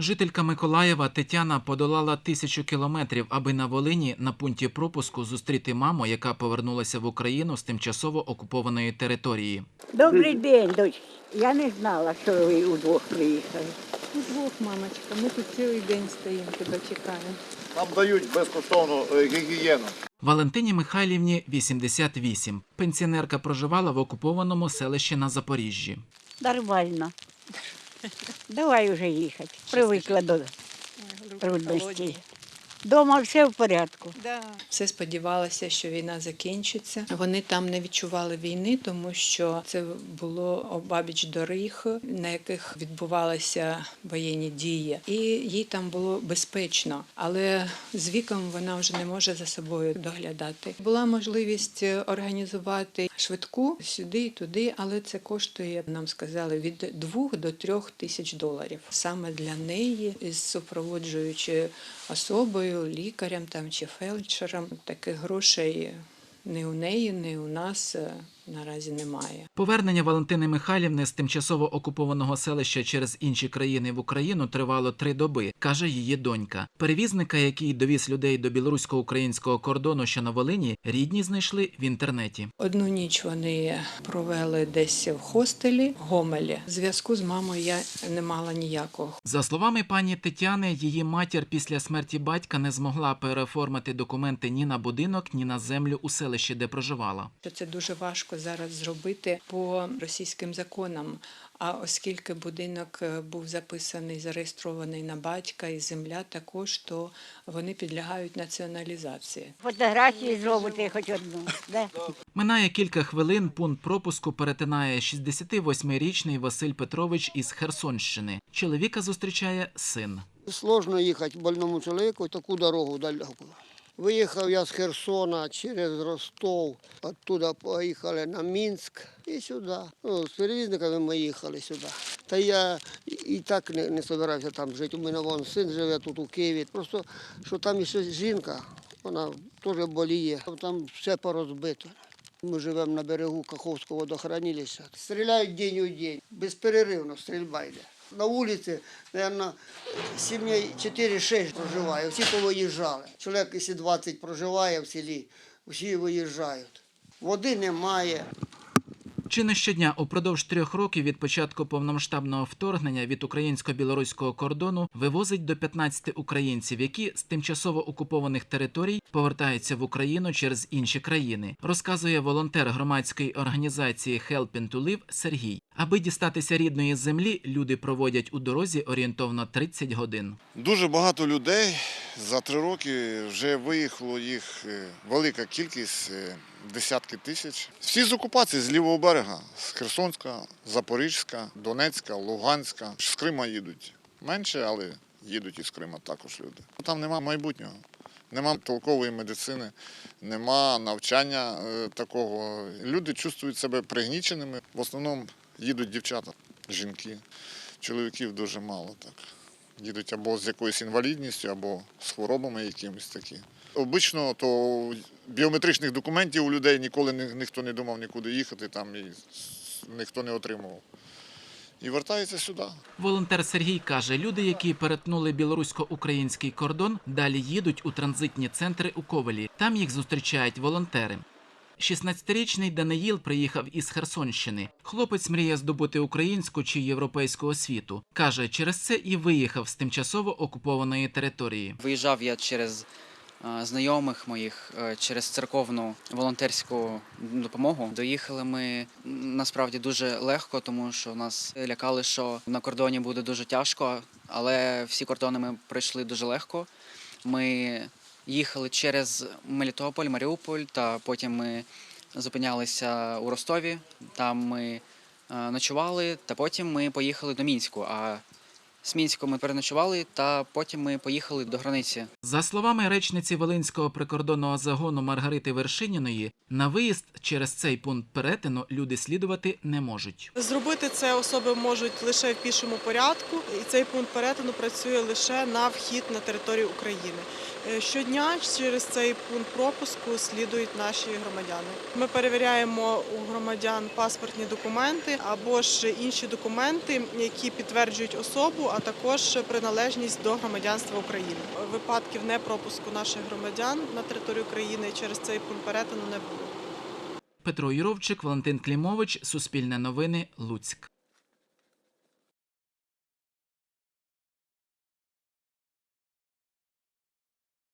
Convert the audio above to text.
Жителька Миколаєва Тетяна подолала тисячу кілометрів, аби на Волині на пункті пропуску зустріти маму, яка повернулася в Україну з тимчасово окупованої території. Добрий день, дочки. Я не знала, що ви удвох приїхали. Удвох, мамочка, ми тут цілий день стоїмо, тебе чекаємо. Нам дають безкоштовну е, гігієну. Валентині Михайлівні 88. Пенсіонерка проживала в окупованому селищі на Запоріжжі. Нормально. Давай вже їхати. Привикла до трудностей. Дома все в порядку. Да. Все сподівалося, що війна закінчиться. Вони там не відчували війни, тому що це було обабіч доріг, на яких відбувалися воєнні дії, і їй там було безпечно. Але з віком вона вже не може за собою доглядати. Була можливість організувати швидку сюди і туди, але це коштує, нам сказали, від 2 до 3 тисяч доларів. Саме для неї із супроводжуючою особою, лікарем там чи фельдшером. Таких грошей ні у неї, ні у нас е, наразі немає. Повернення Валентини Михайлівни з тимчасово окупованого селища через інші країни в Україну тривало три доби, каже її донька. Перевізника, який довіз людей до білорусько-українського кордону, що на Волині, рідні знайшли в інтернеті. Одну ніч вони провели десь в хостелі в Гомелі. Зв'язку з мамою я не мала ніякого. За словами пані Тетяни, її матір після смерті батька не змогла переоформити документи ні на будинок, ні на землю у селищі, де проживала. це дуже важко зараз зробити по російським законам. А оскільки будинок е, був записаний, зареєстрований на батька і земля також, то вони підлягають націоналізації. Фотографії зробити хоч одну. Да? Минає кілька хвилин. Пункт пропуску перетинає 68-річний Василь Петрович із Херсонщини. Чоловіка зустрічає син. Сложно їхати больному чоловіку таку дорогу далеку. Виїхав я з Херсона через Ростов, оттуда поїхали на Мінськ і сюди. Ну, з перевізниками ми їхали сюди. Та я і- так не, не збирався там жити. У мене вон син живе тут у Києві. Просто що там ще жінка, вона теж боліє, там все порозбито. Ми живемо на берегу Каховського водохранилища. Стріляють день у день, безперервно стрільба йде. На вулиці, мабуть, сім'ї 4-6 проживає, всі повиїжджали. Чоловік, якщо 20 проживає в селі, всі виїжджають. Води немає. Чи не щодня упродовж трьох років від початку повномасштабного вторгнення від українсько-білоруського кордону вивозить до 15 українців, які з тимчасово окупованих територій повертаються в Україну через інші країни, розказує волонтер громадської організації Helping to Live Сергій. Аби дістатися рідної землі, люди проводять у дорозі орієнтовно 30 годин. Дуже багато людей за три роки вже виїхало їх е, велика кількість, е, десятки тисяч. Всі з окупації з лівого берега, з Херсонська, Запорізька, Донецька, Луганська. З Крима їдуть. Менше, але їдуть із Крима також люди. Там нема майбутнього. Нема толкової медицини, нема навчання е, такого. Люди чувствують себе пригніченими. В основному їдуть дівчата, жінки. Чоловіків дуже мало так. Їдуть або з якоюсь інвалідністю, або з хворобами якимись такі. Обично то біометричних документів у людей ніколи ні- ніхто не думав нікуди їхати, там і ніхто не отримував. І вертається сюди. Волонтер Сергій каже, люди, які перетнули білорусько-український кордон, далі їдуть у транзитні центри у Ковелі. Там їх зустрічають волонтери. 16-річний Даниїл приїхав із Херсонщини. Хлопець мріє здобути українську чи європейську освіту. Каже, через це і виїхав з тимчасово окупованої території. Виїжджав я через е, знайомих моїх, е, через церковну волонтерську допомогу. Доїхали ми насправді дуже легко, тому що нас лякали, що на кордоні буде дуже тяжко, але всі кордони ми пройшли дуже легко. Ми їхали через Мелітополь, Маріуполь, та потім ми зупинялися у Ростові. Там ми е, ночували, та потім ми поїхали до Мінську. А з Мінську ми переночували, та потім ми поїхали до границі. За словами речниці Волинського прикордонного загону Маргарити Вершиніної, на виїзд через цей пункт перетину люди слідувати не можуть. Зробити це особи можуть лише в пішому порядку, і цей пункт перетину працює лише на вхід на територію України. Е, Щодня через цей пункт пропуску слідують наші громадяни. Ми перевіряємо у громадян паспортні документи або ж інші документи, які підтверджують особу, а також приналежність до громадянства України. Випадків непропуску наших громадян на територію України через цей пункт перетину не було. Петро Юровчик, Валентин Клімович, Суспільне новини, Луцьк.